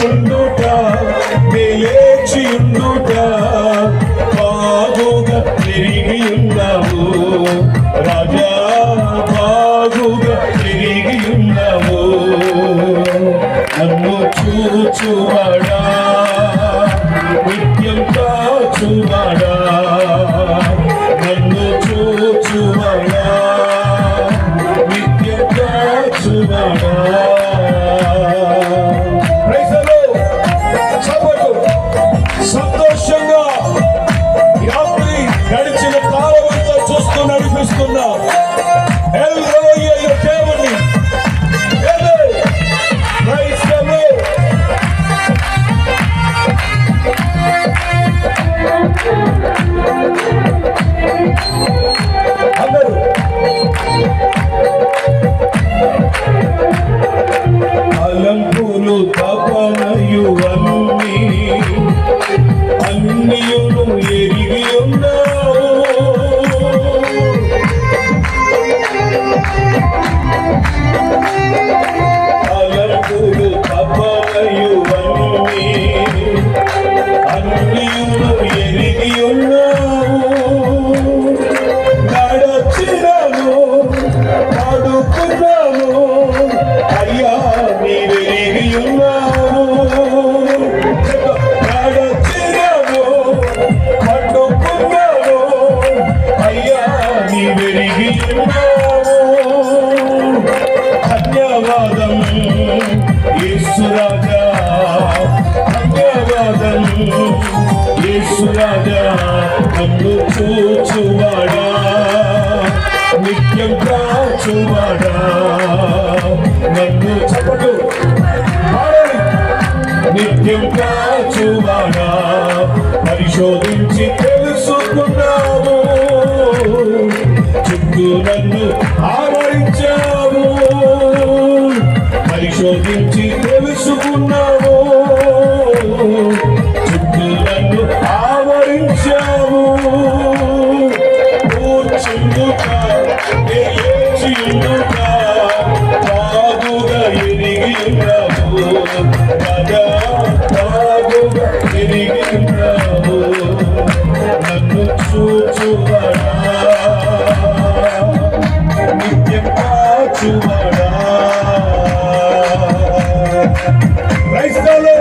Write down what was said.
కూర్చుండుట లేచియుండుట బాగుగా తిరిగి ఉన్నావు రాజా బాగుగా తిరిగి ఉన్నావు నన్ను చూచువాడా పాదము యేసురాజా నన్ను చూచువాడా నిత్యం కాచువాడా నన్ను చపటు నిత్యం కాచువాడా పరిశోధించి తెలుసుకున్నాము. చుట్టూ నన్ను తిరిగినావు నన్ను చూచువడా నిత్యం కాచువడా? క్రైస్తవులు